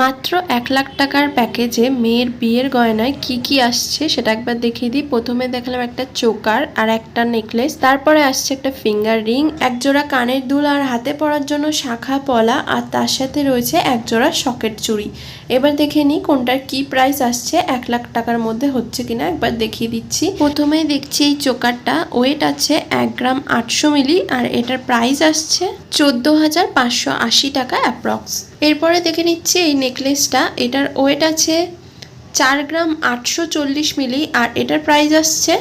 মাত্র এক লাখ টাকার প্যাকেজে মেয়ের বিয়ের গয়নায় কি কি আসছে সেটা একবার দেখিয়ে দিই। প্রথমে দেখালাম একটা চোকার আর একটা নেকলেস, তারপরে আসছে একটা ফিঙ্গার রিং এক জোড়া কানের দুল আর হাতে পরার জন্য শাখা পলা, আর তার সাথে রয়েছে এক জোড়া সকেট চুড়ি। এবার দেখে নিই কোনটার কি প্রাইস আসছে, এক লাখ টাকার মধ্যে হচ্ছে কিনা একবার দেখিয়ে দিচ্ছি। প্রথমেই দেখছি এই চোকারটা ওয়েট আছে এক গ্রাম আটশো মিলি, আর এটার প্রাইস আসছে চোদ্দ হাজার পাঁচশো আশি টাকা অ্যাপ্রক্স এরপরে দেখে নিচ্ছি এই নেকলেসটা। এটার ওয়েট আছে চার গ্রাম আটশো চল্লিশ মিলি, আর এটার প্রাইস আসছে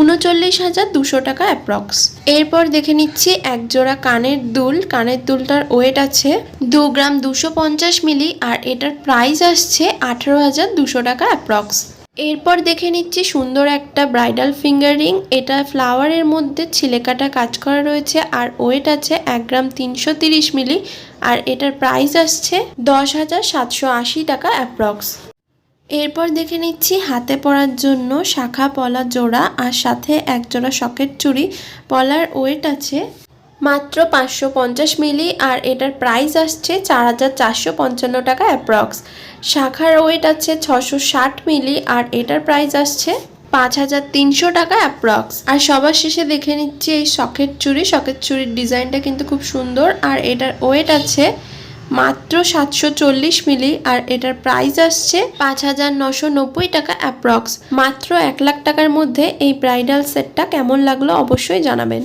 উনচল্লিশ হাজার দুশো টাকা অ্যাপ্রক্স। এরপর দেখে নিচ্ছি এক জোড়া কানের দুল। কানের দুলটার ওয়েট আছে দু গ্রাম দুশো পঞ্চাশ মিলি, আর এটার প্রাইস আসছে আঠেরো হাজার দুশো টাকা অ্যাপ্রক্স। এরপর দেখে নিচ্ছি সুন্দর একটা ব্রাইডাল ফিঙ্গার রিং এটা ফ্লাওয়ারের মধ্যে ছিলেকাটা কাজ করা রয়েছে আর ওয়েট আছে এক গ্রাম তিনশো তিরিশ মিলি। আর এটার প্রাইস আসছে দশ হাজার সাতশো আশি টাকা অ্যাপ্রক্স এরপর দেখে নিচ্ছি হাতে পরার জন্য শাখা পলা জোড়া আর সাথে এক জোড়া সকেট চুড়ি। পলার ওয়েট আছে মাত্র পাঁচশো পঞ্চাশ মিলি আর এটার প্রাইস আসছে চার হাজার চারশো পঞ্চান্ন টাকা অ্যাপ্রক্স শাখার ওয়েট আছে ছশো ষাট মিলি আর এটার প্রাইস আসছে পাঁচ হাজার তিনশো টাকা অ্যাপ্রক্স আর সবার শেষে দেখে নিচ্ছি এই সকেট চুড়ি সকেট চুড়ির ডিজাইনটা কিন্তু খুব সুন্দর। আর এটার ওয়েট আছে মাত্র সাতশো চল্লিশ মিলি আর এটার প্রাইস আসছে পাঁচ হাজার নশো নব্বই টাকা অ্যাপ্রক্স মাত্র এক লাখ টাকার মধ্যে এই ব্রাইডাল সেটটা কেমন লাগল অবশ্যই জানাবেন।